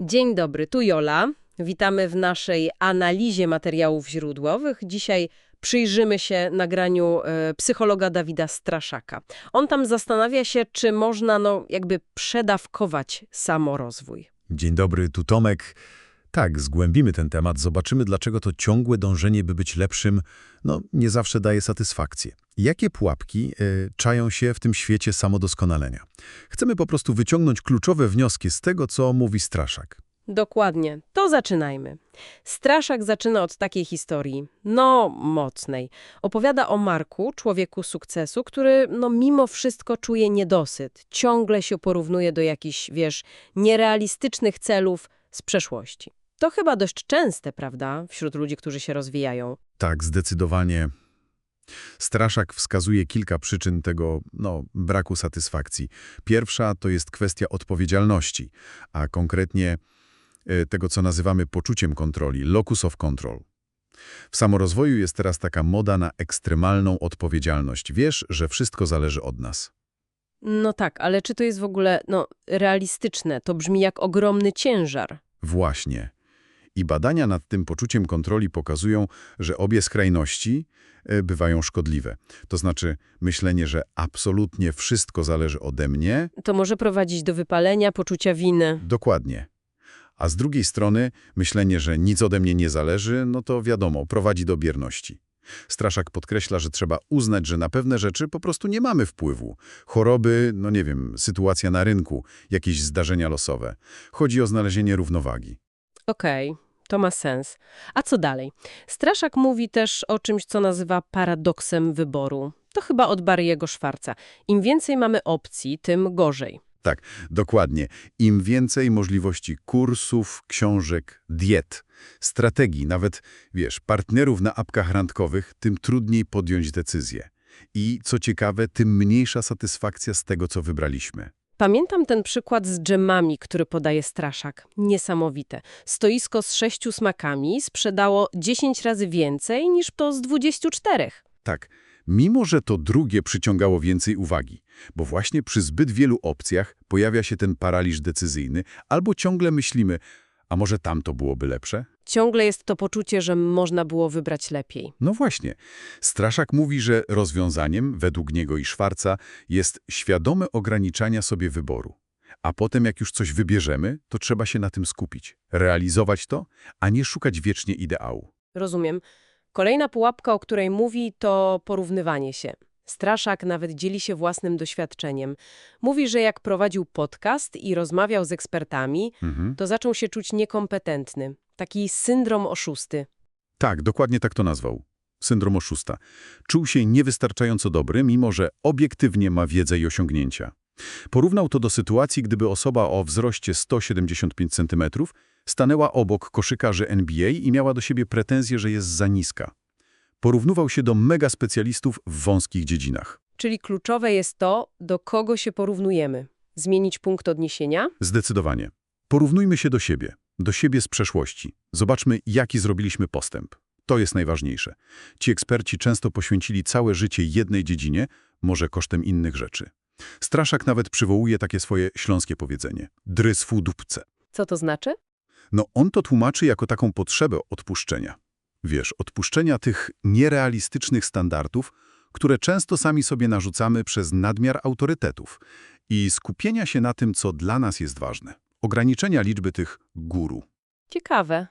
Dzień dobry, tu Jola. Witamy w naszej analizie materiałów źródłowych. Dzisiaj przyjrzymy się nagraniu e, psychologa Dawida Straszaka. On tam zastanawia się, czy można no, jakby przedawkować samorozwój. Dzień dobry, tu Tomek. Tak, zgłębimy ten temat, zobaczymy, dlaczego to ciągłe dążenie, by być lepszym, no nie zawsze daje satysfakcję. Jakie pułapki y, czają się w tym świecie samodoskonalenia? Chcemy po prostu wyciągnąć kluczowe wnioski z tego, co mówi Straszak. Dokładnie, to zaczynajmy. Straszak zaczyna od takiej historii, no mocnej. Opowiada o Marku, człowieku sukcesu, który no mimo wszystko czuje niedosyt. Ciągle się porównuje do jakichś, wiesz, nierealistycznych celów z przeszłości. To chyba dość częste, prawda, wśród ludzi, którzy się rozwijają. Tak, zdecydowanie. Straszak wskazuje kilka przyczyn tego no, braku satysfakcji. Pierwsza to jest kwestia odpowiedzialności, a konkretnie e, tego, co nazywamy poczuciem kontroli, locus of control. W samorozwoju jest teraz taka moda na ekstremalną odpowiedzialność. Wiesz, że wszystko zależy od nas. No tak, ale czy to jest w ogóle, no, realistyczne? To brzmi jak ogromny ciężar. Właśnie. I badania nad tym poczuciem kontroli pokazują, że obie skrajności e, bywają szkodliwe. To znaczy myślenie, że absolutnie wszystko zależy ode mnie, To może prowadzić do wypalenia, poczucia winy. dokładnie. A z drugiej strony myślenie, że nic ode mnie nie zależy, no to wiadomo, prowadzi do bierności. Straszak podkreśla, że trzeba uznać, że na pewne rzeczy po prostu nie mamy wpływu. Choroby, no nie wiem, sytuacja na rynku, jakieś zdarzenia losowe. Chodzi o znalezienie równowagi. Okej, to ma sens. A co dalej? Straszak mówi też o czymś, co nazywa paradoksem wyboru. To chyba od Barry'ego Szwarca. Im więcej mamy opcji, tym gorzej. Tak, dokładnie. Im więcej możliwości kursów, książek, diet, strategii, nawet, wiesz, partnerów na apkach randkowych, tym trudniej podjąć decyzję. I, co ciekawe, tym mniejsza satysfakcja z tego, co wybraliśmy. Pamiętam ten przykład z dżemami, który podaje Straszak. Niesamowite. Stoisko z sześciu smakami sprzedało 10 razy więcej niż to z 24. Tak, mimo że to drugie przyciągało więcej uwagi, bo właśnie przy zbyt wielu opcjach pojawia się ten paraliż decyzyjny, albo ciągle myślimy, a może tamto byłoby lepsze? Ciągle jest to poczucie, że można było wybrać lepiej. No właśnie. Straszak mówi, że rozwiązaniem, według niego i Szwarca, jest świadome ograniczania sobie wyboru. A potem, jak już coś wybierzemy, to trzeba się na tym skupić, realizować to, a nie szukać wiecznie ideału. Rozumiem. Kolejna pułapka, o której mówi, to porównywanie się. Straszak nawet dzieli się własnym doświadczeniem. Mówi, że jak prowadził podcast i rozmawiał z ekspertami, Mhm. to zaczął się czuć niekompetentny. Taki syndrom oszusty. Tak, dokładnie tak to nazwał. Syndrom oszusta. Czuł się niewystarczająco dobry, mimo że obiektywnie ma wiedzę i osiągnięcia. Porównał to do sytuacji, gdyby osoba o wzroście 175 cm stanęła obok koszykarzy NBA i miała do siebie pretensje, że jest za niska. Porównywał się do mega specjalistów w wąskich dziedzinach. Czyli kluczowe jest to, do kogo się porównujemy. Zmienić punkt odniesienia? Zdecydowanie. Porównujmy się do siebie, do siebie z przeszłości. Zobaczmy, jaki zrobiliśmy postęp. To jest najważniejsze. Ci eksperci często poświęcili całe życie jednej dziedzinie, może kosztem innych rzeczy. Straszak nawet przywołuje takie swoje śląskie powiedzenie – drys w dupce. Co to znaczy? No on to tłumaczy jako taką potrzebę odpuszczenia. Wiesz, odpuszczenia tych nierealistycznych standardów, które często sami sobie narzucamy przez nadmiar autorytetów i skupienia się na tym, co dla nas jest ważne. Ograniczenia liczby tych guru. Ciekawe.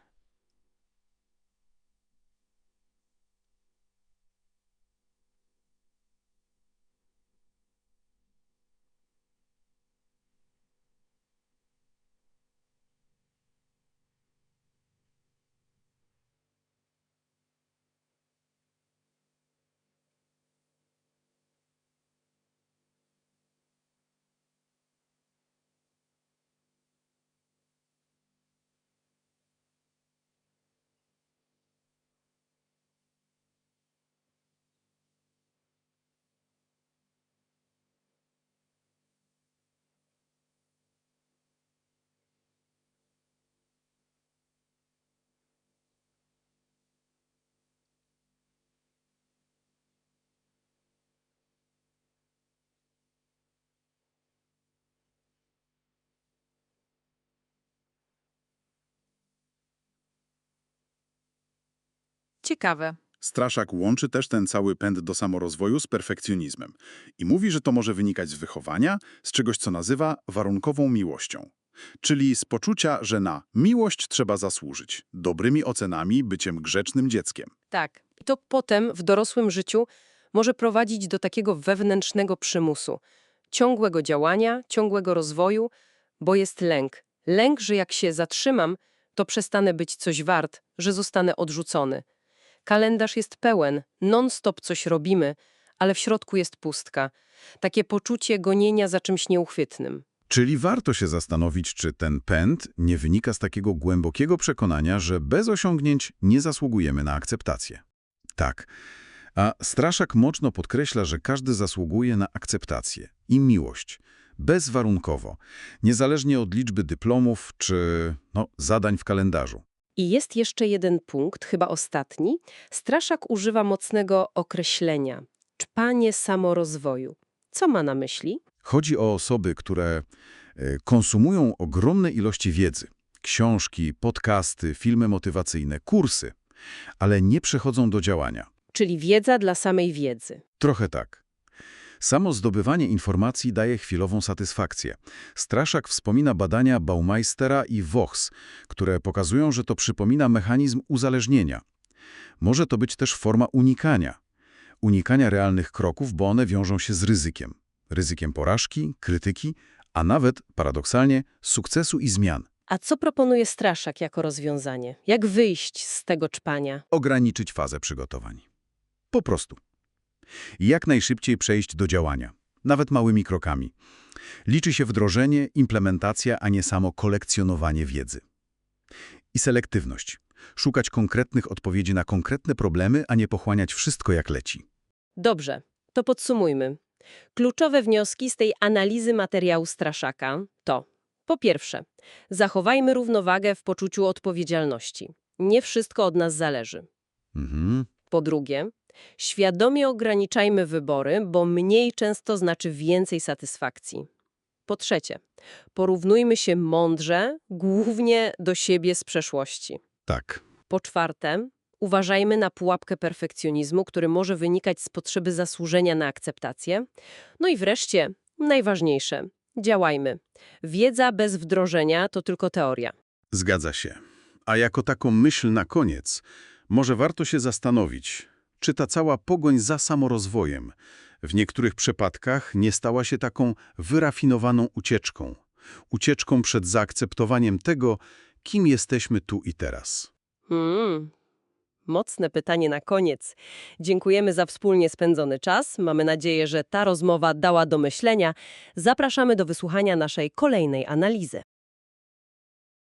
Ciekawe. Straszak łączy też ten cały pęd do samorozwoju z perfekcjonizmem i mówi, że to może wynikać z wychowania, z czegoś, co nazywa warunkową miłością. Czyli z poczucia, że na miłość trzeba zasłużyć, dobrymi ocenami, byciem grzecznym dzieckiem. Tak. I to potem w dorosłym życiu może prowadzić do takiego wewnętrznego przymusu, ciągłego działania, ciągłego rozwoju, bo jest lęk. Lęk, że jak się zatrzymam, to przestanę być coś wart, że zostanę odrzucony. Kalendarz jest pełen, non-stop coś robimy, ale w środku jest pustka. Takie poczucie gonienia za czymś nieuchwytnym. Czyli warto się zastanowić, czy ten pęd nie wynika z takiego głębokiego przekonania, że bez osiągnięć nie zasługujemy na akceptację. Tak. A Straszak mocno podkreśla, że każdy zasługuje na akceptację i miłość. Bezwarunkowo. Niezależnie od liczby dyplomów czy no, zadań w kalendarzu. I jest jeszcze jeden punkt, chyba ostatni. Straszak używa mocnego określenia – czpanie samorozwoju. Co ma na myśli? Chodzi o osoby, które e, konsumują ogromne ilości wiedzy. Książki, podcasty, filmy motywacyjne, kursy, ale nie przechodzą do działania. Czyli wiedza dla samej wiedzy. Trochę tak. Samo zdobywanie informacji daje chwilową satysfakcję. Straszak wspomina badania Baumeistera i Vochs, które pokazują, że to przypomina mechanizm uzależnienia. Może to być też forma unikania. Unikania realnych kroków, bo one wiążą się z ryzykiem. Ryzykiem porażki, krytyki, a nawet, paradoksalnie, sukcesu i zmian. A co proponuje Straszak jako rozwiązanie? Jak wyjść z tego czpania? Ograniczyć fazę przygotowań. Po prostu. Jak najszybciej przejść do działania, nawet małymi krokami. Liczy się wdrożenie, implementacja, a nie samo kolekcjonowanie wiedzy. I selektywność. Szukać konkretnych odpowiedzi na konkretne problemy, a nie pochłaniać wszystko jak leci. Dobrze, to podsumujmy. Kluczowe wnioski z tej analizy materiału Straszaka to po pierwsze, zachowajmy równowagę w poczuciu odpowiedzialności. Nie wszystko od nas zależy. Mhm. Po drugie, świadomie ograniczajmy wybory, bo mniej często znaczy więcej satysfakcji. Po trzecie, porównujmy się mądrze, głównie do siebie z przeszłości. Tak. Po czwarte, uważajmy na pułapkę perfekcjonizmu, który może wynikać z potrzeby zasłużenia na akceptację. No i wreszcie, najważniejsze, działajmy. Wiedza bez wdrożenia to tylko teoria. Zgadza się. A jako taką myśl na koniec, może warto się zastanowić, czy ta cała pogoń za samorozwojem w niektórych przypadkach nie stała się taką wyrafinowaną ucieczką. Ucieczką przed zaakceptowaniem tego, kim jesteśmy tu i teraz. Hmm. Mocne pytanie na koniec. Dziękujemy za wspólnie spędzony czas. Mamy nadzieję, że ta rozmowa dała do myślenia. Zapraszamy do wysłuchania naszej kolejnej analizy.